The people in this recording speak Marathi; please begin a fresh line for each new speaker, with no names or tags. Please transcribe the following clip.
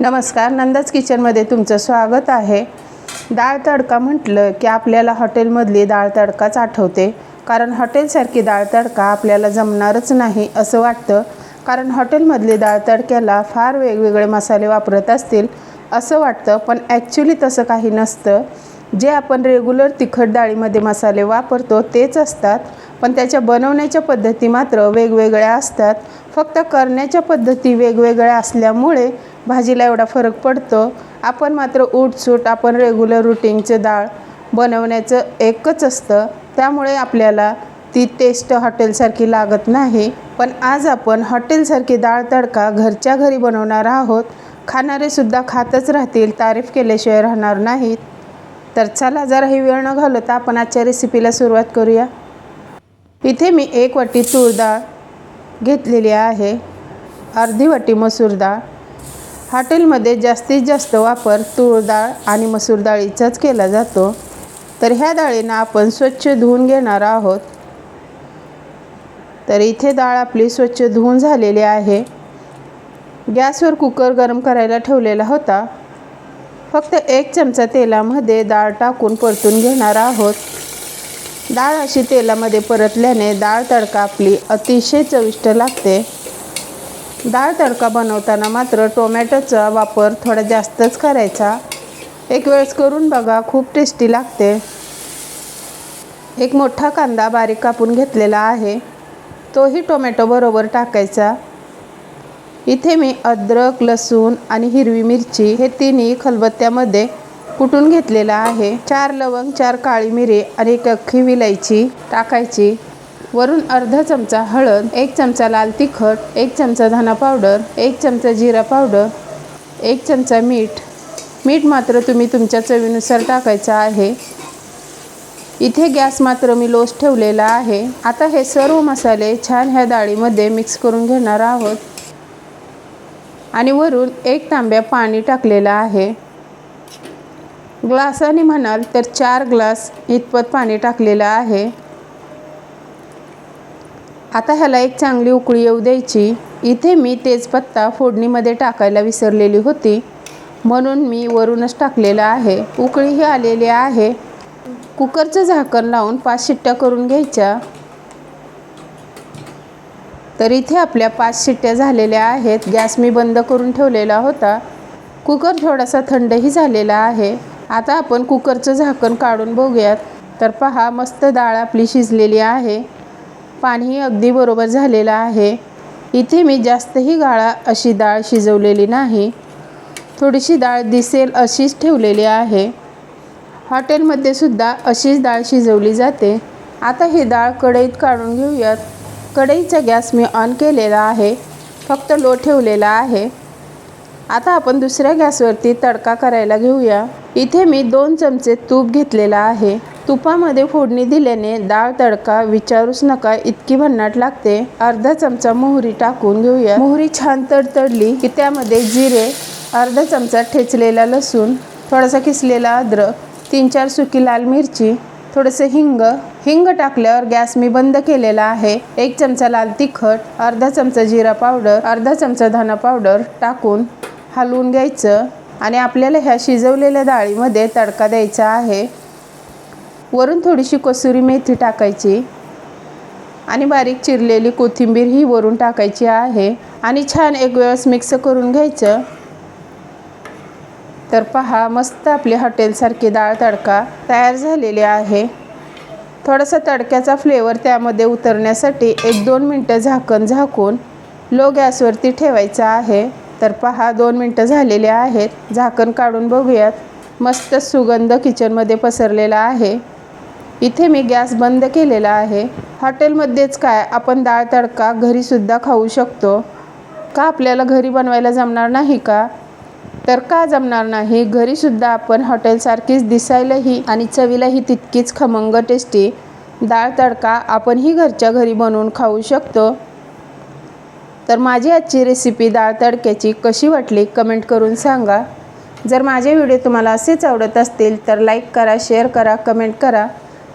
नमस्कार नंदाच किचनमध्ये तुमचं स्वागत आहे. डाळ तडका म्हटलं की आपल्याला हॉटेलमधली डाळ तडकाच आठवते. कारण हॉटेलसारखी डाळ तडका आपल्याला जमणारच नाही असं वाटतं. कारण हॉटेलमधली डाळ तडक्याला फार वेगवेगळे मसाले वापरत असतील असं वाटतं पण ॲक्च्युली तसं काही नसतं. जे आपण रेग्युलर तिखट डाळीमध्ये मसाले वापरतो तेच असतात. पण त्याच्या बनवण्याच्या पद्धती मात्र वेगवेगळ्या असतात. फक्त करण्याच्या पद्धती वेगवेगळ्या असल्यामुळे भाजीला एवढा फरक पडतो. आपण मात्र उठसूट आपण रेग्युलर रुटीनचं डाळ बनवण्याचं एकच असतं. त्यामुळे आपल्याला ती टेस्ट हॉटेलसारखी लागत नाही. पण आज आपण हॉटेलसारखी डाळ तडका घरच्या घरी बनवणार आहोत. खाणारेसुद्धा खातच राहतील तारीफ केल्याशिवाय राहणार नाहीत. तर चला जरा ही वेळ न घालवता आपण आजच्या रेसिपीला सुरुवात करूया. इथे मी एक वाटी तूर डाळ घेतलेली आहे. अर्धी वाटी मसूर डाळ. हॉटेलमध्ये जास्तीत जास्त वापर तूर डाळ आणि मसूर डाळीचाच केला जातो. तर ह्या डाळींना आपण स्वच्छ धुवून घेणार आहोत. तर इथे डाळ आपली स्वच्छ धुवून झालेली आहे. गॅसवर कुकर गरम करायला ठेवलेला होता. फक्त एक चमचा तेलामध्ये डाळ टाकून परतून घेणार आहोत. डाळ अशी तेलामध्ये परतल्याने डाळ तडका आपली अतिशय चविष्ट लागते. डाळ तडका बनवताना मात्र टोमॅटोचा वापर थोडा जास्तच करायचा. एक वेळेस करून बघा खूप टेस्टी लागते. एक मोठा कांदा बारीक कापून घेतलेला आहे. तोही टोमॅटो बरोबर टाकायचा. इथे मी अद्रक लसूण आणि हिरवी मिरची हे तिन्ही खलबत्त्यामध्ये कुटून घेतलेलं आहे. चार लवंग चार काळी मिरी आणि एक अख्खी विलायची टाकायची. वरून अर्धा चमचा हळद एक चमचा लाल तिखट एक चमचा धना पावडर एक चमचा जिरा पावडर एक चमचा मीठ. मीठ मात्र तुम्ही तुमच्या चवीनुसार टाकायचं आहे. इथे गॅस मात्र मी लोस ठेवलेला आहे. आता हे सर्व मसाले छान ह्या डाळीमध्ये मिक्स करून घेणार आहोत. आणि वरून एक तांब्या पाणी टाकलेलं आहे. ग्लासाने म्हणाल तर चार ग्लास इतपत पाणी टाकलेलं आहे. आता ह्याला एक चांगली उकळी येऊ द्यायची. इथे मी तेजपत्ता फोडणीमध्ये टाकायला विसरलेली होती. म्हणून मी वरूनच टाकलेलं आहे. उकळीही आलेली आहे. कुकरचं झाकण लावून पाच शिट्ट्या करून घ्यायच्या. तर इथे आपल्या पाच शिट्ट्या झालेल्या आहेत. गॅस मी बंद करून ठेवलेला होता. कुकर थोडासा थंडही झालेला आहे. आता आपण कुकरचं झाकण काढून बघूयात. तर पहा मस्त डाळ आपली शिजलेली आहे. पाणीही अगदी बरोबर झालेलं आहे. इथे मी जास्तही गाळा अशी डाळ शिजवलेली नाही. थोडीशी डाळ दिसेल अशीच ठेवलेली आहे. हॉटेलमध्ये सुद्धा अशीच डाळ शिजवली जाते. आता ही डाळ कढईत काढून घेऊयात. कढईचा गॅस मी ऑन केलेला आहे. फक्त लो ठेवलेला आहे. आता आपण दुसऱ्या गॅसवरती तडका करायला घेऊया. इथे मी दोन चमचे तूप घेतलेला आहे. तुपामध्ये फोडणी दिल्याने डाळ तडका विचारूच नका इतकी भन्नाट लागते. अर्धा चमचा मोहरी टाकून घेऊया. मोहरी छान तडतडली की त्यामध्ये जिरे अर्धा चमचा ठेचलेला लसूण थोडासा किसलेला अद्रक तीन चार सुकी लाल मिरची थोडंसं हिंग. हिंग टाकल्यावर गॅस मी बंद केलेला आहे. एक चमचा लाल तिखट अर्धा चमचा जिरा पावडर अर्धा चमचा धना पावडर टाकून हलवून घ्यायचं. आणि आपल्याला ह्या शिजवलेल्या डाळीमध्ये तडका द्यायचा आहे. वरून थोडीशी कसुरी मेथी टाकायची आणि बारीक चिरलेली कोथिंबीर ही वरून टाकायची आहे. आणि छान एक वेळेस मिक्स करून घ्यायचं. तर पहा मस्त आपली हॉटेलसारखी डाळ तडका तयार झालेली आहे. थोडासा तडक्याचा फ्लेवर त्यामध्ये उतरण्यासाठी एक दोन मिनटं झाकण झाकून लो गॅसवरती ठेवायचा आहे. तर पहा दोन मिनटं झालेले आहेत. झाकण काढून बघूयात. मस्त सुगंध किचनमध्ये पसरलेला आहे. इथे मी गॅस बंद केलेला आहे. हॉटेलमध्येच काय? आपण डाळ तडका घरीसुद्धा खाऊ शकतो. का आपल्याला घरी बनवायला जमणार नाही का? तर का जमणार नाही? घरीसुद्धा आपण हॉटेलसारखीच दिसायलाही आणि चवीलाही तितकीच खमंग टेस्टी डाळ तडका आपणही घरच्या घरी बनवून खाऊ शकतो. तर माझी आजची रेसिपी डाळ तडक्याची कशी वाटली कमेंट करून सांगा. जर माझे व्हिडिओ तुम्हाला असेच आवडत असतील तर लाईक करा शेअर करा कमेंट करा.